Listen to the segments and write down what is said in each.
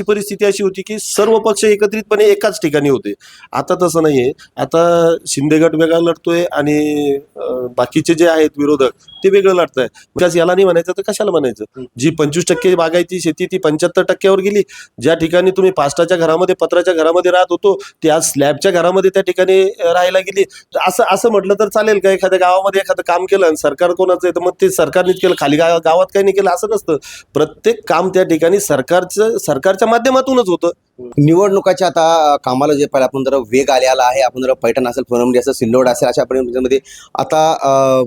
ती परिस्थिती अशी होती की सर्व पक्ष एकत्रितपणे एकाच ठिकाणी होते. आता तसं नाहीये. आता शिंदे गट वेगळा लढतोय आणि बाकीचे जे आहेत विरोधक ते वेगळं लढत आहे याला नाही म्हणायचं तर कशाला म्हणायचं? जी पंचवीस टक्के बागायती शेती ती पंच्याहत्तर टक्क्यावर गेली. ज्या ठिकाणी तुम्ही पास्टाच्या घरामध्ये पत्राच्या घरामध्ये राहत होतो ते आज स्लॅबच्या घरामध्ये त्या ठिकाणी राहायला गेली. तर असं असं म्हटलं तर चालेल का? एखाद्या गावामध्ये एखादं काम केलं आणि सरकार कोणाचं आहे तर मग ते सरकारनेच केलं. खाली गावात काही नाही केलं असं नसतं. प्रत्येक काम त्या ठिकाणी सरकारचं सरकारच्या माध्यमातूनच होतं. निवडणुकाच्या आता कामाला जे पाहिजे आपण जर वेग आलेला आहे आपण जर पैठण असेल फुलंबरी असेल सिल्लोड असेल अशा परिस्थितीमध्ये आता अ,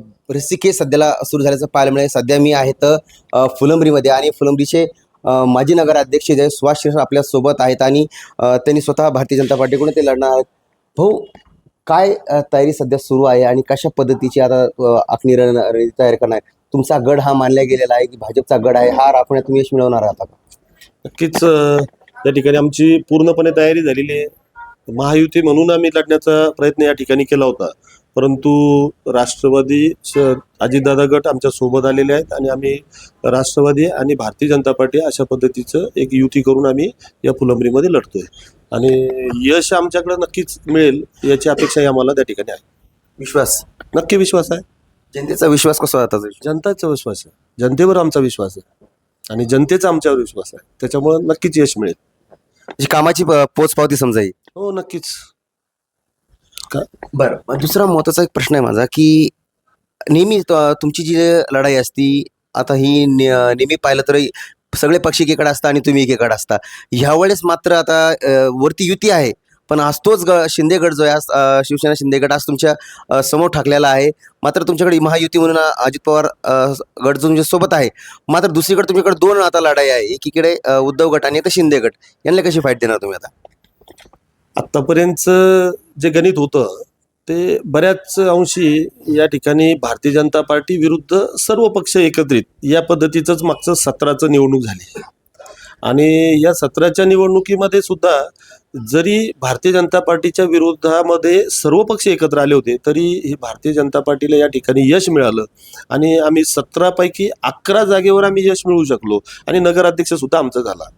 सध्याला सुरू झाल्याचं पाहायला मिळेल. सध्या मी आहे तर फुलंबरीमध्ये आणि फुलंबरीचे माजी नगराध्यक्ष जे सुभाष शिरसाट आपल्यासोबत आहेत आणि त्यांनी स्वतः भारतीय जनता पार्टीकडून ते लढणार आहेत. भाऊ काय तयारी सध्या सुरू आहे आणि कशा पद्धतीची आता आखणी रणनीती तयार करणार आहे? तुमचा गड हा मानला गेलेला आहे की भाजपचा गड आहे? हा राखण्यात तुम्ही यश मिळवणार आहात का नक्कीच त्या ठिकाणी आमची पूर्णपणे तयारी झालेली आहे. महायुती म्हणून आम्ही लढण्याचा प्रयत्न या ठिकाणी केला होता. परंतु राष्ट्रवादी अजितदादा गट आमच्यासोबत आलेले आहेत आणि आम्ही राष्ट्रवादी आणि भारतीय जनता पार्टी अशा पद्धतीचं एक युती करून आम्ही या फुलंबरीमध्ये लढतोय. आणि यश आमच्याकडे नक्कीच मिळेल याची अपेक्षाही आम्हाला त्या ठिकाणी आहे. विश्वास. नक्की विश्वास आहे. जनतेचा विश्वास कसा होता जनताचा विश्वास आहे. जनतेवर आमचा विश्वास आहे. आणि जनतेचा आमच्यावर विश्वास आहे. त्याच्यामुळे नक्कीच यश मिळेल. जी कामाची प- पोचपावती समजा हो नक्कीच. बरं. मग दुसरा महत्त्वाचा एक प्रश्न आहे माझा की नेहमी त- तुमची जी लढाई असती आता ही ने- नेहमी पाहिलं तर सगळे पक्ष एकीकडे असतात आणि तुम्ही एकीकडे असता. ह्यावेळेस मात्र आता अ, वरती युती आहे. पण आज तोच ग शिंदेगड जो आहे आज, शिवसेना शिंदेगड आज तुमच्यासमोर ठाकलेला आहे. मात्र तुमच्याकडे महायुती म्हणून अजित पवार गड गट जो तुमच्यासोबत आहे. मात्र दुसरीकडे तुमच्याकडे दोन आता लढाई आहे. एकीकडे उद्धव गट आणि आता शिंदे गट यांना कशी फाईट देणार तुम्ही आता? आत्तापर्यंत जे गणित होतं ते बऱ्याच अंशी या ठिकाणी भारतीय जनता पार्टी विरुद्ध सर्व पक्ष एकत्रित या पद्धतीचंच मागचं सत्राचं निवडणूक झाली. आणि या सत्राच्या निवडणुकीमध्ये सुद्धा जरी भारतीय जनता पार्टीच्या विरोधामध्ये सर्व पक्ष एकत्र आले होते तरी ही भारतीय जनता पार्टीला या ठिकाणी यश मिळालं. आणि आम्ही सतरापैकी अकरा जागेवर आम्ही यश मिळवू शकलो आणि नगराध्यक्ष सुद्धा आमचा झाला.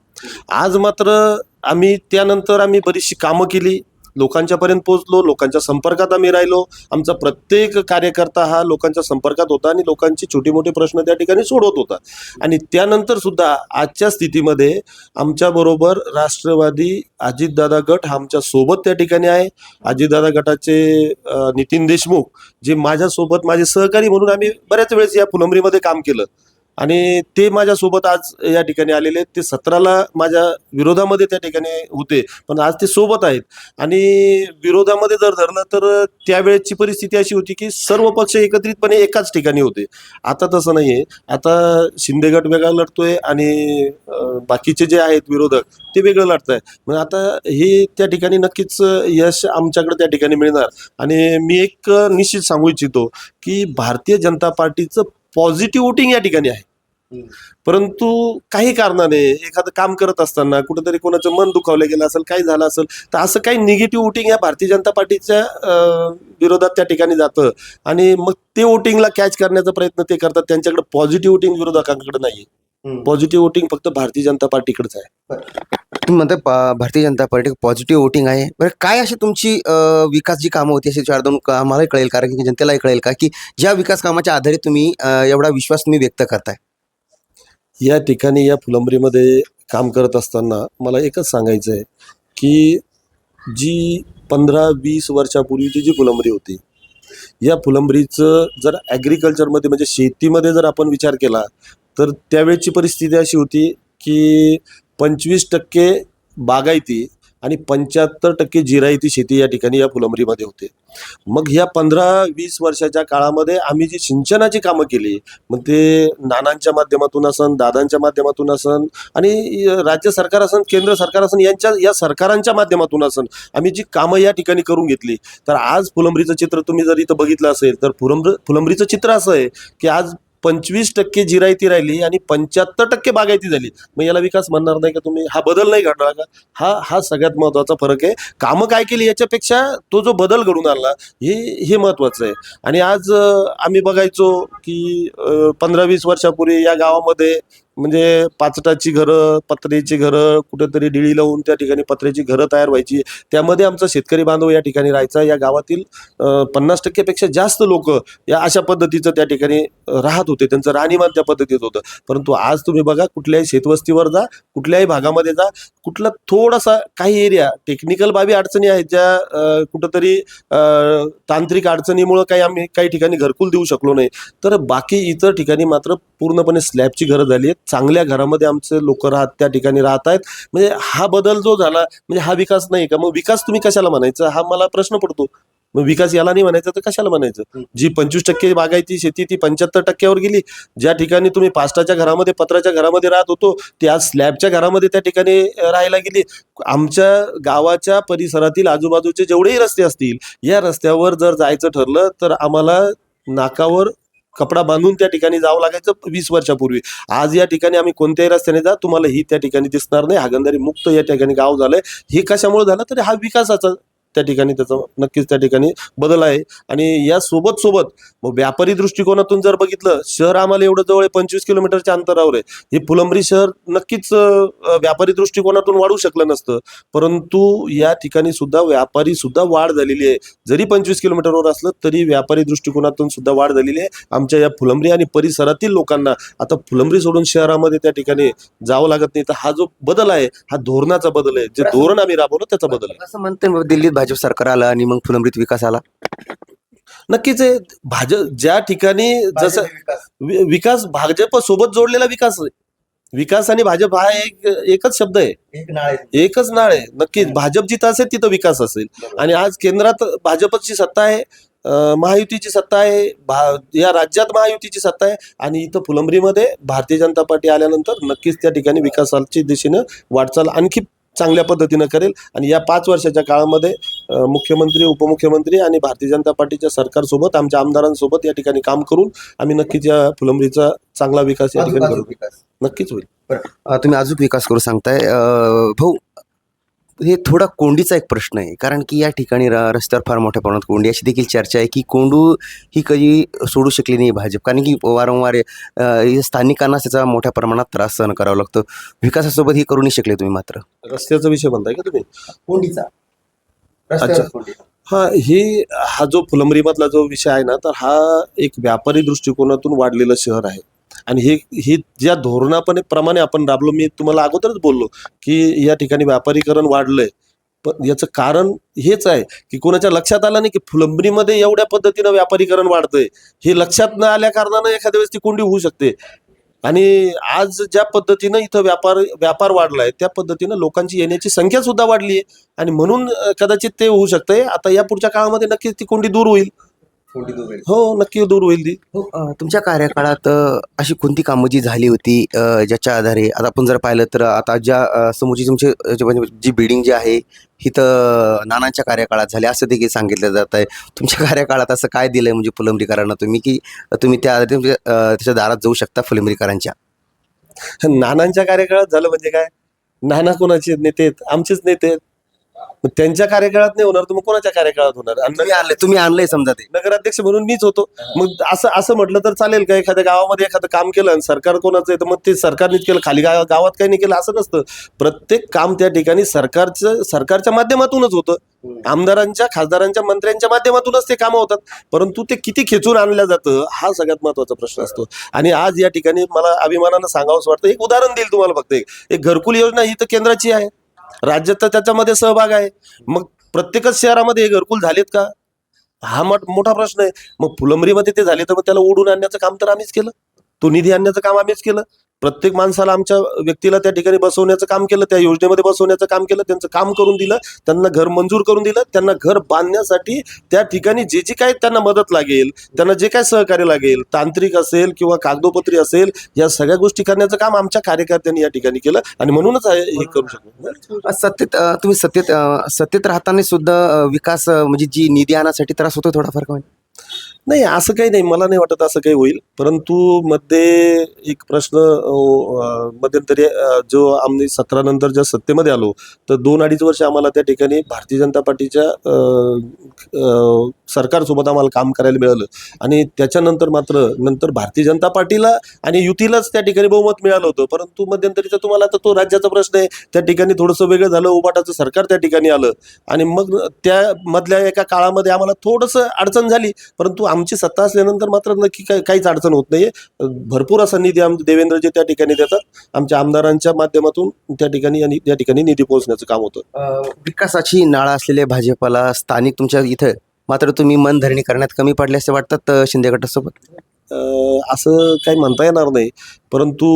आज मात्र आम्ही त्यानंतर आम्ही बरीचशी कामं केली. लोकांच्यापर्यंत पोहोचलो लोकांच्या संपर्कात आम्ही राहिलो. आमचा प्रत्येक कार्यकर्ता हा लोकांच्या संपर्कात होता आणि लोकांची छोटी मोठी प्रश्न त्या ठिकाणी सोडवत होता. आणि त्यानंतर सुद्धा आजच्या स्थितीमध्ये आमच्याबरोबर राष्ट्रवादी अजितदादा गट हा आमच्यासोबत त्या ठिकाणी आहे. अजितदादा गटाचे नितीन देशमुख जे माझ्यासोबत माझे सहकारी म्हणून आम्ही बऱ्याच वेळेस या फुलंबरीमध्ये काम केलं. आणि ते माझ्यासोबत आज या ठिकाणी आलेले आहेत. ते सतराला माझ्या विरोधामध्ये त्या ठिकाणी होते पण आज ते सोबत आहेत. आणि विरोधामध्ये जर धरलं तर त्यावेळेची परिस्थिती अशी होती की सर्व पक्ष एकत्रितपणे एकाच ठिकाणी होते. आता तसं नाही आहे आता शिंदे गट वेगळा लढतोय आणि बाकीचे जे आहेत विरोधक ते वेगळं लढत आहे मग आता हे त्या ठिकाणी नक्कीच यश आमच्याकडे त्या ठिकाणी मिळणार. आणि मी एक निश्चित सांगू इच्छितो की भारतीय जनता पार्टीचं पॉझिटिव्ह वोटिंग या ठिकाणी आहे. परंतु काही कारणाने एखादं काम करत असताना कुठेतरी कोणाचं मन दुखावलं गेलं असेल काही झालं असेल तर असं काही निगेटिव्ह वोटिंग या भारतीय जनता पार्टीच्या विरोधात त्या ठिकाणी जातं. आणि मग ते वोटिंगला कॅच करण्याचा प्रयत्न ते करतात. त्यांच्याकडे पॉझिटिव्ह वोटिंग विरोधकांकडे नाही पॉझिटिव्ह वोटिंग फक्त भारतीय जनता पार्टीकडेच आहे. तुम्ही म्हणता पा- Bharatiya Janata party positive voting आहे. बरं काय अशी तुमची अ, विकास जी कामं होती अशी चार दोन का- आम्हालाही कळेल कारण की जनतेलाही कळेल का की ज्या विकास कामाच्या आधारे तुम्ही अ, एवढा विश्वास तुम्ही व्यक्त करताय? या ठिकाणी या फुलंबरीमध्ये काम करत असताना मला एकच सांगायचं आहे की जी पंधरा वीस वर्षापूर्वीची जी फुलंबरी होती या फुलंबरीचं जर ॲग्रिकल्चरमध्ये म्हणजे शेतीमध्ये जर आपण विचार केला तर त्यावेळची परिस्थिती अशी होती की पंचवीस टक्के बागायती आणि पंच्याहत्तर टक्के जिरायती शेती या ठिकाणी या फुलंबरीमध्ये होते. मग ह्या पंधरा वीस वर्षाच्या काळामध्ये आम्ही जी सिंचनाची कामं केली मग ते नानांच्या माध्यमातून असन दादांच्या माध्यमातून असन आणि राज्य सरकार असन केंद्र सरकार असन यांच्या या सरकारांच्या माध्यमातून असन आम्ही जी कामं या ठिकाणी करून घेतली. तर आज फुलंबरीचं चित्र तुम्ही जर इथं बघितलं असेल तर फुलंब्र फुलंबरीचं चित्र असं आहे की आज पंचवीस टक्के जिरायती राहिली आणि पंच्याहत्तर टक्के बागायती झाली. मग याला विकास म्हणणार नाही का तुम्ही? हा बदल नाही घडणार का? हा हा सगळ्यात महत्त्वाचा फरक आहे. कामं काय केली याच्यापेक्षा तो जो बदल घडून आणला हे हे महत्त्वाचं आहे. आणि आज आम्ही बघायचो की पंधरा वीस वर्षापूर्वी या गावामध्ये म्हणजे पाचटाची घरं पत्र्याची घरं कुठेतरी डिळी लावून त्या ठिकाणी पत्र्याची घरं तयार व्हायची. त्यामध्ये आमचा शेतकरी बांधव या ठिकाणी राहायचा. या गावातील पन्नास टक्केपेक्षा जास्त लोक या अशा पद्धतीचं त्या ठिकाणी राहत होते. त्यांचं राहणीमान त्या पद्धतीत होतं. परंतु आज तुम्ही बघा कुठल्याही शेतवस्तीवर जा कुठल्याही भागामध्ये जा कुठला थोडासा काही एरिया टेक्निकल बाबी अडचणी आहेत ज्या कुठंतरी तांत्रिक अडचणीमुळं काही आम्ही काही ठिकाणी घरकुल देऊ शकलो नाही. तर बाकी इतर ठिकाणी मात्र पूर्णपणे स्लॅबची घरं झाली आहेत. चांगल्या घरामध्ये आमचे लोक राहत त्या ठिकाणी राहत आहेत. म्हणजे हा बदल जो झाला म्हणजे हा विकास नाही का? मग विकास तुम्ही कशाला म्हणायचा? हा मला प्रश्न पडतो. मग विकास याला नाही म्हणायचा तर कशाला म्हणायचं? जी पंचवीस टक्के बागायती शेती ती पंच्याहत्तर टक्क्यावर गेली. ज्या ठिकाणी तुम्ही पास्टाच्या घरामध्ये पत्राच्या घरामध्ये राहत होतो ते आज स्लॅबच्या घरामध्ये त्या ठिकाणी राहायला गेली. आमच्या गावाच्या परिसरातील आजूबाजूचे जेवढेही रस्ते असतील या रस्त्यावर जर जायचं ठरलं तर आम्हाला नाकावर कपडा बांधून त्या ठिकाणी जावं लागायचं वीस वर्षापूर्वी. आज या ठिकाणी आम्ही कोणत्याही रस्त्याने जा तुम्हाला ही त्या ठिकाणी दिसणार नाही. हागंदारी मुक्त या ठिकाणी गाव झालंय. हे कशामुळे झालं? तर हा विकासाचा त्या ठिकाणी त्याचा नक्कीच त्या ठिकाणी बदल आहे. आणि या सोबत सोबत मग व्यापारी दृष्टिकोनातून जर बघितलं शहर आम्हाला एवढं जवळ आहे, पंचवीस किलोमीटरच्या अंतरावर आहे. हे फुलंब्री शहर नक्कीच व्यापारी दृष्टिकोनातून वाढू शकलं नसतं. परंतु या ठिकाणी सुद्धा व्यापारी सुद्धा वाढ झालेली आहे. जरी पंचवीस किलोमीटरवर असलं तरी व्यापारी दृष्टिकोनातून सुद्धा वाढ झालेली आहे. आमच्या या फुलंब्री आणि परिसरातील लोकांना आता फुलंब्री सोडून शहरामध्ये त्या ठिकाणी जावं लागत नाही. तर हा जो बदल आहे हा धोरणाचा बदल आहे. जे धोरण आम्ही राबवलं त्याचा बदल आहे. असं म्हणते दिल्लीत भाजप सरकार आलं आणि मग फुलंब्रीत विकास आला? नक्कीच आहे भाजप ज्या ठिकाणी जसं वि- विकास भाजप सोबत जोडलेला विकास आहे. विकास आणि भाजप हा एक एकच शब्द आहे. एकच नाळ आहे. नक्कीच भाजप जिथं असेल तिथं विकास असेल. आणि आज केंद्रात भाजपची सत्ता आहे अं, महायुतीची सत्ता आहे भा या राज्यात महायुतीची सत्ता आहे आणि इथं फुलंब्रीमध्ये भारतीय जनता पार्टी आल्यानंतर नक्कीच त्या ठिकाणी विकासाची दिशेनं वाटचाल आणखी चांगल्या पद्धतीनं करेल. आणि या पाच वर्षाच्या काळामध्ये मुख्यमंत्री उपमुख्यमंत्री आणि भारतीय जनता पार्टीच्या सरकारसोबत आमच्या आमदारांसोबत या ठिकाणी काम करून आम्ही नक्कीच या फुलंब्रीचा चांगला विकास या ठिकाणी करू. नक्कीच होईल. तुम्ही अजून विकास करू सांगताय. भाऊ हे थोडा कोंडीचा एक प्रश्न आहे. कारण की या ठिकाणी र- रस्त्यावर फार मोठ्या प्रमाणात कोंडी अशी देखील चर्चा आहे की कोंडू ही कधी सोडू शकली नाही भाजप. कारण की वारंवार स्थानिकांना त्याचा मोठ्या प्रमाणात त्रास सहन करावा लागतो. विकासासोबत ही करू नाही शकले तुम्ही मात्र. रस्त्याचा विषय म्हणताय का तुम्ही? कोंडीचा. हा ही हा जो फुलंब्रीमधला जो विषय आहे ना तर हा एक व्यापारी दृष्टिकोनातून वाढलेलं शहर आहे. आणि हे ही ज्या धोरणापणे प्रमाणे आपण राबलो मी तुम्हाला अगोदरच बोललो की या ठिकाणी व्यापारीकरण वाढलंय. पण याचं कारण हेच आहे की कोणाच्या लक्षात आलं नाही की फुलंबरीमध्ये एवढ्या पद्धतीनं व्यापारीकरण वाढतंय. हे लक्षात न आल्या कारणानं एखाद्या वेळेस ती कोंडी होऊ शकते. आणि आज ज्या पद्धतीनं इथं व्यापार व्यापार वाढलाय त्या पद्धतीनं लोकांची येण्याची संख्या सुद्धा वाढली आहे आणि म्हणून कदाचित ते होऊ शकतंय. आता या पुढच्या काळामध्ये नक्कीच ती कोंडी दूर होईल. हो नक्की दूर होईल ती. हो, अ, तुमच्या कार्यकाळात अ, अशी कोणती कामं जी झाली होती अ, ज्याच्या आधारे? आता आपण जर पाहिलं तर आता ज्या अ, समोरची तुमची अ, जे म्हणजे जी बिल्डिंग जी आहे ही तर नानांच्या कार्यकाळात झाली असं देखील सांगितलं जात आहे. तुमच्या कार्यकाळात असं काय दिलंय म्हणजे फुलंब्रीकरांना तुम्ही की तुम्ही त्या आधारे अ, त्याच्या दारात जाऊ शकता फुलंब्रीकरांच्या? नानांच्या कार्यकाळात झालं म्हणजे काय? नाना कोणाचे नेते आहेत? आमचेच नेते आहेत. मग त्यांच्या कार्यकाळात नाही होणार तर मग कोणाच्या कार्यकाळात होणार? आणि तुम्ही आणलंय तुम्ही आणलंय समजा ते. नगराध्यक्ष म्हणून मीच होतो. मग असं असं म्हटलं तर चालेल का? एखाद्या गावामध्ये एखादं काम केलं आणि सरकार कोणाचं आहे तर मग ते सरकारनेच केलं. खाली गा गावात काही नाही केलं असं नसतं. प्रत्येक काम त्या ठिकाणी सरकारचं सरकारच्या माध्यमातूनच होतं. आमदारांच्या खासदारांच्या मंत्र्यांच्या माध्यमातूनच ते कामं होतात. परंतु ते किती खेचून आणलं जातं हा सगळ्यात महत्त्वाचा प्रश्न असतो. आणि आज या ठिकाणी मला अभिमानानं सांगावंसं वाटतं. एक उदाहरण देईल तुम्हाला फक्त एक घरकुल योजना ही तर केंद्राची आहे. राज्यात तर त्याच्यामध्ये सहभाग आहे. मग प्रत्येकच शहरामध्ये हे घरकुल झालेत का? हा मठ मोठा प्रश्न आहे. मग फुलंबरीमध्ये ते झाले तर मग त्याला ओढून आणण्याचं काम तर आम्हीच केलं. तो निधी आणण्याचं काम आम्हीच केलं. प्रत्येक माणसाला आमच्या व्यक्तीला त्या ठिकाणी बसवण्याचं काम केलं त्या योजनेमध्ये बसवण्याचं काम केलं त्यांचं काम करून दिलं त्यांना घर मंजूर करून दिलं त्यांना घर बांधण्यासाठी त्या ठिकाणी जे जे काही त्यांना मदत लागेल त्यांना जे काय सहकार्य लागेल तांत्रिक असेल किंवा कागदोपत्री असेल या सगळ्या गोष्टी करण्याचं काम आमच्या कार्यकर्त्यांनी या ठिकाणी केलं आणि म्हणूनच हे करू शकतो. सत्तेत तुम्ही सत्तेत सत्तेत राहताना सुद्धा विकास म्हणजे जी निधी आणण्यासाठी त्रास होतो थोडाफार काय नाही असं काही नाही. मला नाही वाटत असं काही होईल. परंतु मध्ये एक प्रश्न मध्यंतरी जो आम्ही सतरा नंतर ज्या सत्तेमध्ये आलो तर दोन अडीच वर्ष आम्हाला त्या ठिकाणी भारतीय जनता पार्टीच्या सरकारसोबत आम्हाला काम करायला मिळालं. आणि त्याच्यानंतर मात्र नंतर भारतीय जनता पार्टीला आणि युतीलाच त्या ठिकाणी बहुमत मिळालं होतं. परंतु मध्यंतरीचा तुम्हाला आता तो राज्याचा प्रश्न आहे. त्या ठिकाणी थोडंसं वेगळं झालं उबाटाचं सरकार त्या ठिकाणी आलं. आणि मग त्या मधल्या एका काळामध्ये आम्हाला थोडंसं अडचण झाली. परंतु आमची सत्ता असल्यानंतर मात्र नक्की काय काहीच अडचण होत नाही भरपूर असा निधी आम देवेंद्रजी त्या ठिकाणी देतात. आमच्या आमदारांच्या माध्यमातून त्या ठिकाणी आणि त्या ठिकाणी निधी पोहोचण्याचं काम होतं. विकासाची नाळा असलेल्या भाजपाला स्थानिक तुमच्या इथं मात्र तुम्ही मनधरणी करण्यात कमी पडले असे वाटतात शिंदे गटासोबत? असं काही म्हणता येणार नाही. परंतु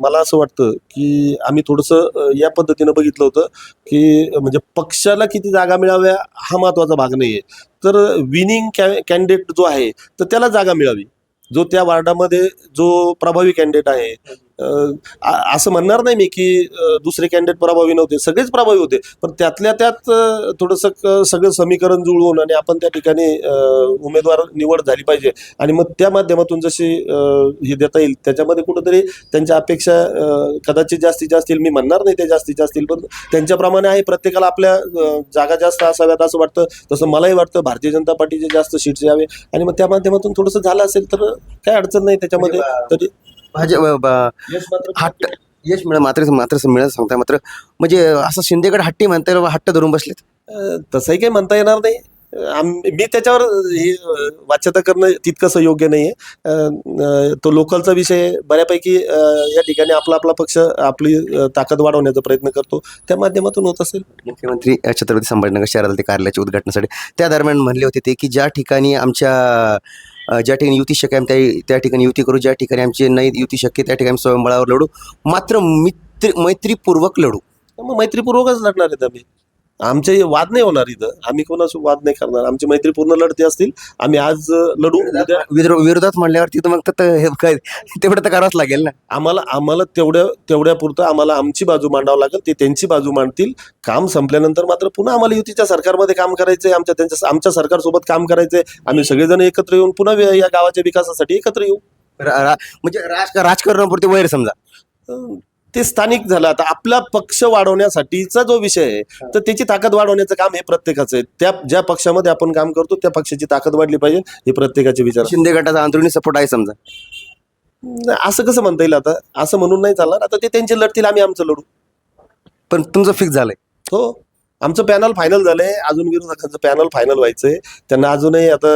मला असं वाटतं की आम्ही थोडंसं या पद्धतीनं बघितलं होतं की म्हणजे पक्षाला किती जागा मिळाव्या हा महत्त्वाचा भाग नाही आहे तर विनिंग कॅ कॅन्डिडेट जो आहे तर त्याला जागा मिळावी. जो त्या वार्डामध्ये जो प्रभावी कॅन्डिडेट आहे असं म्हणणार नाही मी की दुसरे कॅन्डिडेट प्रभावी नव्हते. सगळेच प्रभावी होते. पण त्यातल्या त्यात थोडंसं सगळं समीकरण जुळवून आणि आपण त्या ठिकाणी उमेदवार निवड झाली पाहिजे. आणि मग त्या माध्यमातून जशी हे देता येईल त्याच्यामध्ये कुठंतरी त्यांच्या अपेक्षा कदाचित जास्तीत जास्त येईल. मी म्हणणार नाही ते जास्तीत जास्त येईल पण त्यांच्याप्रमाणे आहे. प्रत्येकाला आपल्या जागा जास्त असाव्यात असं वाटतं. तसं मलाही वाटतं. भारतीय जनता पार्टीचे जास्त सीट्स यावे. आणि मग त्या माध्यमातून थोडंसं झालं असेल तर काही अडचण नाही. त्याच्यामध्ये तरी भाजप हट्ट यश मिळ मात्र मात्र मिळत सांगताय मात्र. म्हणजे असं शिंदेगड हट्टी म्हणता येईल हट्ट धरून बसलेत? तसंही काही म्हणता येणार नाही. आम- मी त्याच्यावर हे वाच्यता करणं तितकंसं योग्य नाही आहे तो लोकलचा विषय बऱ्यापैकी या ठिकाणी आपला आपला पक्ष आपली ताकद वाढवण्याचा प्रयत्न करतो. त्या माध्यमातून होत असेल. मुख्यमंत्री छत्रपती संभाजीनगर शहरातील कार्यालयाच्या उद्घाटनासाठी त्या दरम्यान म्हणले होते ते की ज्या ठिकाणी आमच्या ज्या ठिकाणी युती शक्य आहे त्या त्या ठिकाणी युती करू ज्या ठिकाणी आमची नाही युती शक्य त्या ठिकाणी स्वयंबळावर लढू. मात्र मित्र मैत्रीपूर्वक लढू. मग मैत्रीपूर्वकच लढणार आहेत आम्ही. आमचे वाद नाही होणार इथं. आम्ही कोणाशी वाद नाही करणार. आमची मैत्रीपूर्ण लढते असतील आम्ही आज लढू उद्या विरो- विरोधात म्हणल्यावरती तर मग तर हे काय तेवढं तर करावंच लागेल ना? आम्हाला आम्हाला तेवढ्या तेवढ्यापुरतं आम्हाला आमची बाजू मांडावं लागेल. ते त्यांची बाजू मांडतील. काम संपल्यानंतर मात्र पुन्हा आम्हाला युतीच्या सरकारमध्ये काम करायचंय. आमच्या त्यांच्या आमच्या सरकारसोबत काम करायचंय. आम्ही सगळेजण एकत्र येऊन पुन्हा वे- या गावाच्या विकासासाठी एकत्र येऊ. रा- रा- म्हणजे राज राजकारणापुरते वैर समजा. अं, ते स्थानिक झालं. आता आपला पक्ष वाढवण्यासाठीचा जो विषय आहे तर त्याची ताकद वाढवण्याचं काम हे प्रत्येकाचं आहे. त्या ज्या पक्षामध्ये आपण काम करतो त्या पक्षाची ताकद वाढली पाहिजे हे प्रत्येकाचे विचार शिंदे गटाचा अंतरुणी सपोर्ट आहे समजा. असं कसं म्हणता येईल आता? असं म्हणून नाही चालणार. आता ते त्यांचे लढतील आम्ही आमचं लढू. पण तुमचं फिक्स झालंय. हो. आमचं पॅनल फायनल झालंय. अजून विरोधकांचं पॅनल फायनल व्हायचंय. त्यांना अजूनही आता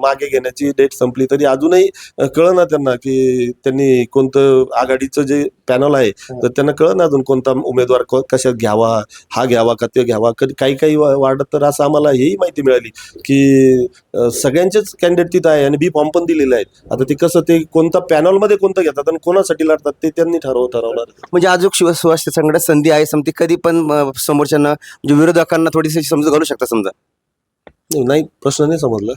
मागे घेण्याची डेट संपली तरी अजूनही कळना त्यांना की त्यांनी कोणतं आघाडीचं जे पॅनल आहे तर त्यांना कळना अजून कोणता उमेदवार कशात घ्यावा हा घ्यावा का ते घ्यावा. कधी काही काही वा- वार्डात तर असं आम्हाला हेही माहिती मिळाली की सगळ्यांचेच कॅन्डिडेट तिथं आहे आणि बी फॉर्म पण दिलेले आहेत. आता ते कसं ते कोणता पॅनलमध्ये कोणतं घेतात आणि कोणासाठी लढतात ते त्यांनी ठरव ठरवणार. म्हणजे अजून शिव सुहास संघात संधी आहे समती कधी पण समोरच्यांना म्हणजे विरोधकांना थोडीशी समजूत घालू शकता समजा. नाही प्रश्न नाही समजला.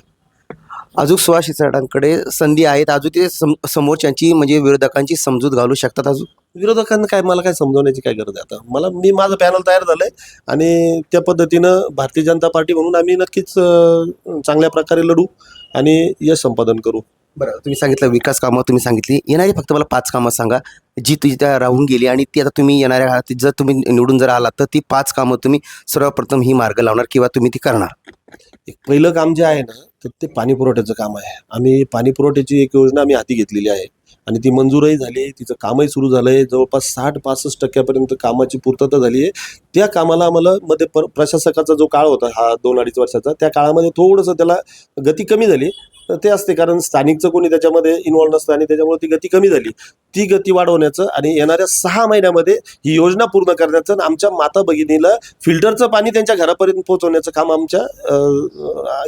अजून सुहास चढांकडे संधी आहेत अजून ते सम समोरच्यांची म्हणजे विरोधकांची समजूत घालू शकतात अजून? विरोधकांना काय मला काय समजवण्याची काय गरज आहे आता? मला मी माझं पॅनल तयार झालंय आणि त्या पद्धतीनं भारतीय जनता पार्टी म्हणून आम्ही नक्कीच चांगल्या प्रकारे लढू आणि यश संपादन करू. बरं तुम्ही सांगितलं विकास कामं तुम्ही सांगितली. येणारी फक्त मला पाच कामं सांगा. जी तुझी त्या राहून गेली आणि ती आता तुम्ही येणाऱ्या काळात जर तुम्ही निवडून जर आलात तर ती पाच कामं तुम्ही सर्वप्रथम ही मार्ग लावणार किंवा तुम्ही ती करणार? एक पहिलं काम जे आहे ना तर ते पाणी पुरवठ्याचं काम आहे. आम्ही पाणी पुरवठ्याची एक योजना आम्ही हाती घेतलेली आहे. आणि ती मंजूरही झाली तिचं कामही सुरू झालं आहे जवळपास साठ पासष्ट टक्क्यापर्यंत कामाची पूर्तता झाली आहे. त्या कामाला आम्हाला मध्ये प्र प्रशासकाचा जो काळ होता हा दोन अडीच वर्षाचा त्या काळामध्ये थोडंसं त्याला गती कमी झाली. तर ते असते कारण स्थानिकचं कोणी त्याच्यामध्ये इन्व्हॉल्व नसतं आणि त्याच्यामुळे ती गती कमी झाली. ती गती वाढवण्याचं आणि येणाऱ्या सहा महिन्यामध्ये ही योजना पूर्ण करण्याचं आणि आमच्या माता भगिनीला फिल्टरचं पाणी त्यांच्या घरापर्यंत पोहोचवण्याचं काम आमच्या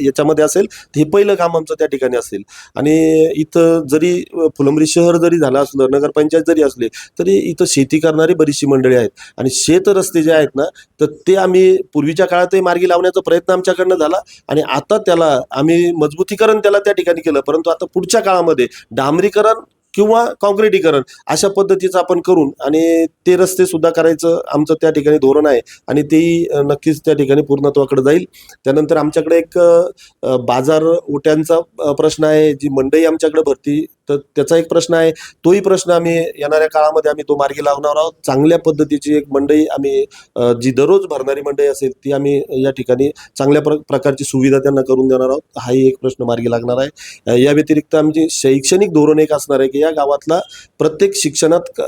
याच्यामध्ये असेल. हे पहिलं काम आमचं त्या ठिकाणी असेल. आणि इथं जरी अं, फुलंब्री शहर जरी झालं असलं नगरपंचायत जरी असले तरी इथं शेती करणारी बरीचशी मंडळी आहेत. आणि शेत रस्ते जे आहेत ना तर ते आम्ही पूर्वीच्या काळातही मार्गी लावण्याचा प्रयत्न आमच्याकडनं झाला. आणि आता त्याला आम्ही मजबूतीकरण त्याला त्या ठिकाणी केलं. परंतु आता पुढच्या काळामध्ये डांबरीकरण किंवा काँक्रिटीकरण अशा पद्धतीचं आपण करून आणि ते रस्ते सुद्धा करायचं आमचं त्या ठिकाणी धोरण आहे आणि तेही नक्कीच त्या ठिकाणी पूर्णत्वाकडे जाईल. त्यानंतर आमच्याकडे एक बाजार ओट्यांचा प्रश्न आहे जी मंडई आमच्याकडे भरती तर त्याचा एक प्रश्न आहे. तोही प्रश्न आम्ही येणाऱ्या काळामध्ये आम्ही तो मार्गी लावणार आहोत. चांगल्या पद्धतीची एक मंडई आम्ही जी दररोज भरणारी मंडई असेल ती आम्ही या ठिकाणी चांगल्या प्र प्रकारची सुविधा त्यांना करून देणार आहोत. हाही एक प्रश्न मार्गी लागणार आहे. या व्यतिरिक्त आमची शैक्षणिक धोरण एक असणार आहे की या गावातला प्रत्येक शिक्षणात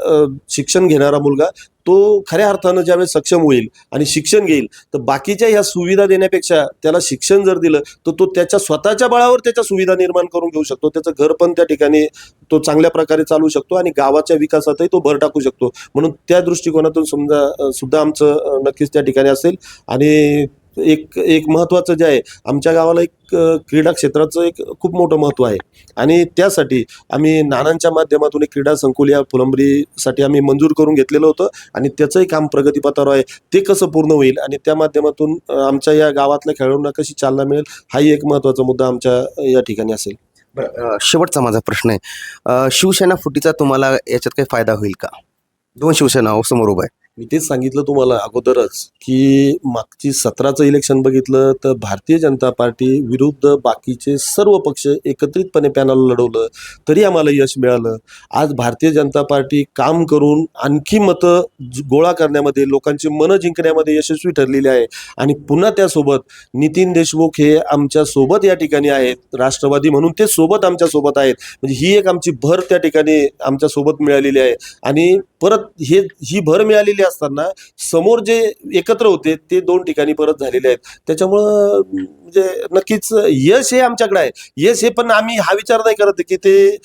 शिक्षण घेणारा मुलगा तो खऱ्या अर्थानं ज्यावेळेस सक्षम होईल आणि शिक्षण घेईल तर बाकीच्या ह्या सुविधा देण्यापेक्षा त्याला शिक्षण जर दिलं तर तो त्याच्या स्वतःच्या बळावर त्याच्या सुविधा निर्माण करून घेऊ शकतो. त्याचं घर पण त्या ठिकाणी तो चांगल्या प्रकारे चालू शकतो आणि गावाच्या विकासातही तो भर टाकू शकतो. म्हणून त्या दृष्टिकोनातून समजा सुद्धा आमचं नक्कीच त्या ठिकाणी असेल. आणि एक एक महत्त्वाचं जे आहे आमच्या गावाला एक क्रीडा क्षेत्राचं एक खूप मोठं महत्त्व आहे. आणि त्यासाठी आम्ही नानांच्या माध्यमातून एक क्रीडा संकुल या फुलंबरीसाठी आम्ही मंजूर करून घेतलेलं होतं आणि त्याचंही काम प्रगतीपथावर आहे. ते कसं पूर्ण होईल आणि त्या माध्यमातून आमच्या या गावातल्या खेळाडूंना कशी चालना मिळेल हाही एक महत्त्वाचा मुद्दा आमच्या या ठिकाणी असेल. बरं शेवटचा माझा प्रश्न आहे. शिवसेना फुटीचा तुम्हाला याच्यात काही फायदा होईल का? दोन शिवसेना हो, समोर उभा आहे. मी तेच सांगितलं तुम्हाला अगोदरच की मागची सतराचं इलेक्शन बघितलं तर भारतीय जनता पार्टी विरुद्ध बाकीचे सर्व पक्ष एकत्रितपणे पॅनल लढवलं तरी आम्हाला यश मिळालं. आज भारतीय जनता पार्टी काम करून आणखी मतं गोळा करण्यामध्ये लोकांची मनं जिंकण्यामध्ये यशस्वी ठरलेली आहे. आणि पुन्हा त्यासोबत नितीन देशमुख हे आमच्यासोबत या ठिकाणी आहेत. राष्ट्रवादी म्हणून ते सोबत आमच्यासोबत आहेत. म्हणजे ही एक आमची भर त्या ठिकाणी आमच्यासोबत मिळालेली आहे. आणि परत हे ही भर मिळालेली असताना समोर जे एकत्र होते ते दोन ठिकाणी परत झालेले आहेत. त्याच्यामुळं म्हणजे नक्कीच यश हे आमच्याकडे आहे. यश हे पण आम्ही हा विचार नाही करत की ते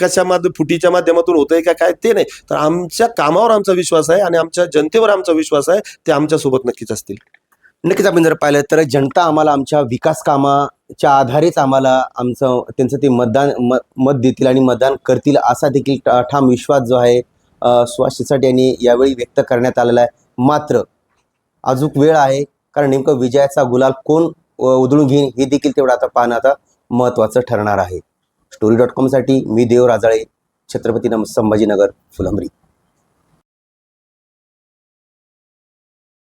कशा माध्य फुटीच्या माध्यमातून होतंय का काय ते नाही. तर आमच्या कामावर आमचा विश्वास आहे आणि आमच्या जनतेवर आमचा विश्वास आहे ते आमच्यासोबत नक्कीच असतील. नक्कीच आपण जर पाहिलं तर जनता आम्हाला आमच्या विकास कामाच्या आधारेच आम्हाला आमचं त्यांचं ते मतदान मत देतील आणि मतदान करतील असा देखील ठाम विश्वास जो आहे अ, यांनी यावेळी व्यक्त करण्यात आलेला आहे. मात्र अजूक वेळ आहे कारण नेमकं विजयाचा गुलाल कोण उधळून घेईन हे देखील तेवढं आता पाहणं आता महत्त्वाचं ठरणार आहे. स्टोरी डॉट कॉमसाठी मी देव राजाळे छत्रपती नम संभाजीनगर फुलंब्री.